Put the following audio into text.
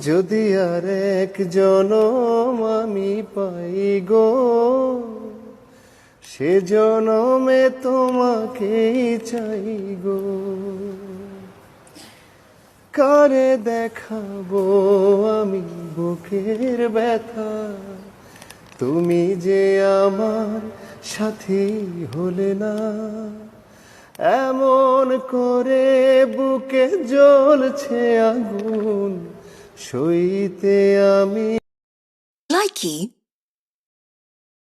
যদি আর এক জনম আমি পাই গো, সে জনমে তোমাকেই চাই গো। কারে দেখাবো আমি বুকের ব্যথা? তুমি যে আমার সাথী হলে না। এমন করে বুকে জ্বলছে আগুন। সইতে আমি Likey